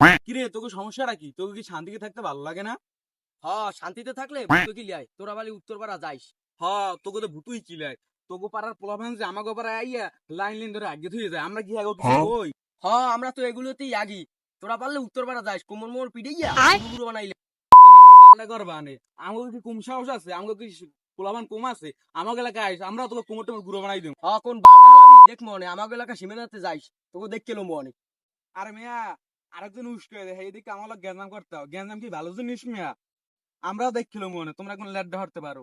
কিরে তোকে সমস্যাটা কি? তোকে কি শান্তিতে থাকতে ভালো লাগে না? হ শান্তিতে থাকলে তো কি লিয়াই তোরা বালি উত্তরপাড়া যাইস। হ তোকে তো ভুতুই কিলাই তোকে পাড়ার পোলাপান যে আমাকে পাড়ায় আইয়া লাইন লাইন ধরে আগে ধুয়ে যায়। আমরা কি আগে কিছু কই? হ আমরা তো এগুলোতেই আগি। তোরা পারলে উত্তরপাড়া যাইস। কোমর মোর পিড়ে গিয়া গুরু বানাইলে। বাল্লা করবা নে আমাকে কি কম সাহস আছে? আমাকে কি পোলাপান কম আছে? আমাকে এলাকায় আইস। আমরা তোকে কোমর টোমর গুঁড়ো বানাই দেব। হ কোন হলাবি দেখ মনে আমাকে এলাকা সীমানাতে যাইস। তোকে দেখ কেলো মনে। আরে মিয়া আরেকজন উস্ক হয়ে দেয় এইদিকে আমার লোক গ্যাঞ্জাম করতে হবে গ্যাঞ্জাম কি ভালো জিনিস মিয়া? আমরাও দেখছিল মনে তোমরা কোন ল্যাড ধরতে পারো।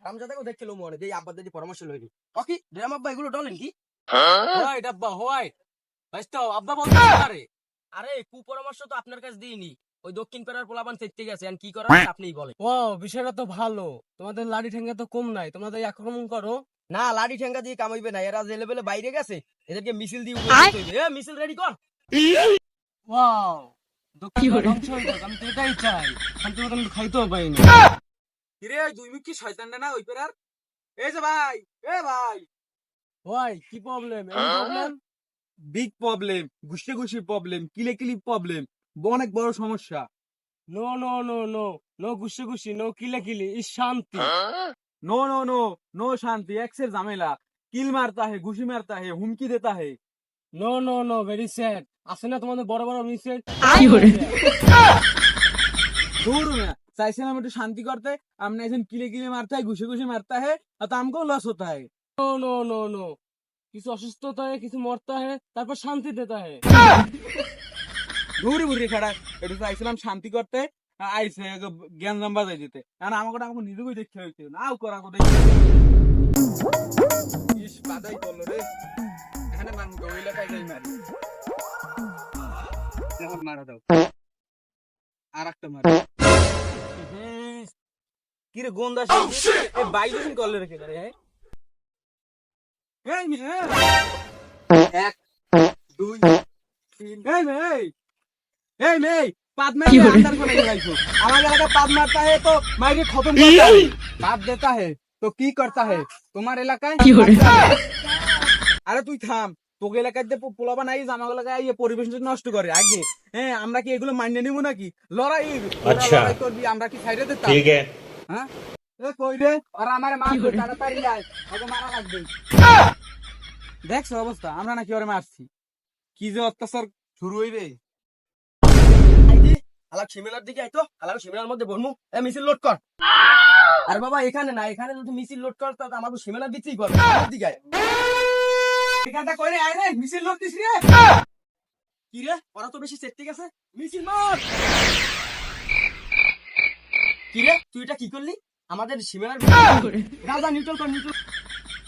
হারামজাদাকেও দেখ কেলো মনে দেই আব্বা দিদি পরামর্শ লইনি ওকে ড্রাম আব্বা এগুলো ডলেন কি? হয়? ডাব্বা হয় আব্বা বলতে পারে আরে কুপরামর্শ তো আপনার কাছে দিইনি। ওই দক্ষিণ পাড়ার সেটতে গেছে আর কি করার আপনিই বলেন। ও বিষয়টা তো ভালো। তোমাদের লাড়ি ঠেঙ্গা তো কম নাই তোমরা আক্রমণ করো। না লাঠি ঠেঙ্গা দিয়ে কামাইবে না এরা যে লেভেলে বাইরে গেছে এদেরকে মিছিল দিয়ে মিছিল রেডি কর। প্রবলেম অনেক বড় সমস্যা। No no no no no গুসে গুসি নো কিলে কিলি ই শান্তি। নো নো নো নো শান্তি এক্সের ঝামেলা। কিল মারতা হে ঘুষি মারতা হে হুমকি দেতা হে no no no very sad আসে না তোমাদের বড় বড় মিসেজ দূর না। আমি একটু শান্তি করতে আমরা এখন কিলে কিলে মারতে হয় ঘুষে ঘুষে মারতে হয় আর তো লস হতে হয়। নো নো নো নো কিছু অসুস্থতা হয় কিছু মরতে হয় তারপর শান্তি দিতে হয়। দূর বুড়ি খারাপ একটু চাইছিলাম শান্তি করতে আইসে জ্ঞান জাম্বা যাই দিতে। কারণ আমাকে আমাকে নিজেকেই দেখতে হয়েছে নাও করা করে ইস বাদাই রে। ওই লেখায় যাই মারি। হ্যাঁ? হ্যাঁ? এক দুই তিন। এই মে এই! মে পাদ হে তো মাইকে খতম করতা দেতা হে। তো কি করতা হে? তোমার এলাকায়? কি আরে তুই থাম। তোকে এলাকার যে পোলাবা নাই আমার এলাকায় পরিবেশ নষ্ট করে আগে? হ্যাঁ আমরা কি এগুলো মানিয়ে নিবো নাকি? লড়াই আচ্ছা। করবি আমরা কি সাইডে দিতাম? ঠিক আছে। হ্যাঁ? কই রে? আর আমার মা তাড়াতাড়ি আয় মারা লাগবে। অবস্থা আমরা নাকি ওরে মারছি। কি যে অত্যাচার শুরু হইবে। আলাপ সিমেলার দিকে আইতো আলাপ সিমেলার মধ্যে বলমু এ মিছিল লোড কর। আর বাবা এখানে না এখানে যদি মিছিল লোড কর তো আমাকে সিমেলার দিকেই করবে হ্যাঁ। দিকে আয়। এখানটা কই রে আয় রে মিছিল লোক দিস রে। কি রে ওরা তো বেশি সেট গেছে। মিছিল মার। কি রে তুই এটা কি করলি? আমাদের সীমানার দাদা নিউট্রাল কর নিউট্রাল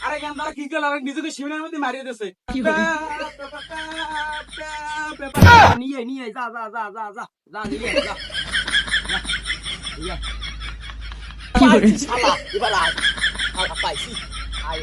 আরে কেন তারা কি করল? নিজেকে শিবিরের মধ্যে মারিয়ে দিয়েছে। নিয়ে নিয়ে যা যা যা যা যা যা নিয়ে যা। নিয়ে। আয়। শালা, এবার আয়। শালা, পাইছি। আয়।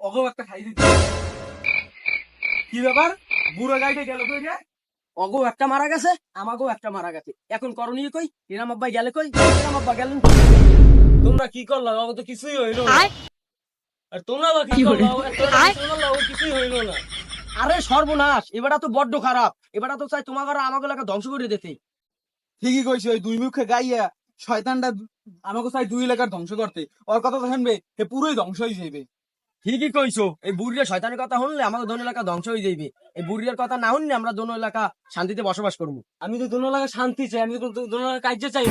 অগো একটা খাই দিতে কি ব্যাপার? বুড়ো গাইতে গেল কই রে? অগো একটা মারা গেছে আমাকেও একটা মারা গেছে। এখন করণীয় কই? ইরাম আব্বাই গেলে কই? ইরাম আব্বা গেলেন তোমরা কি করলা? বাবা তো কিছুই হইল না। আর তোমরা বা কি করলা? কিছুই হইল না। আরে সর্বনাশ এবারটা তো বড্ড খারাপ। এবারটা তো চাই তোমার ঘরে আমাকে এলাকা ধ্বংস করে দিতে। ঠিকই কইছি ওই দুই মুখে গাইয়া শয়তানটা আমাকে চাই দুই এলাকার ধ্বংস করতে। ওর কথা তো শুনবে এ পুরোই ধ্বংস হয়ে যাবে ঠিকই কইছো এই বুড়ির শয়তানের কথা শুনলে আমাকে দোনো এলাকা ধ্বংস হয়ে যাইবে। এই বুড়ির কথা না শুনলে আমরা দোনো এলাকা শান্তিতে বসবাস করব। আমি তো দুনো লাগা শান্তি চাই আমি তো দুনো লাগা কার্য চাই।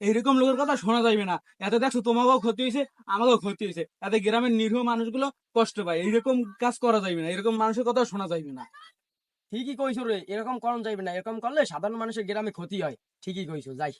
এইরকম লোকের কথা শোনা যাবে না। এতে দেখছ তোমাকেও ক্ষতি হয়েছে আমাকেও ক্ষতি হয়েছে। এতে গ্রামের নিরীহ মানুষগুলো কষ্ট পায়। এইরকম কাজ করা যাবে না এরকম মানুষের কথা শোনা যাবে না। ঠিকই কইছো রে এরকম করণ যাইবে না। এরকম করলে সাধারণ মানুষের গ্রামে ক্ষতি হয়। ঠিকই কইছো যাই।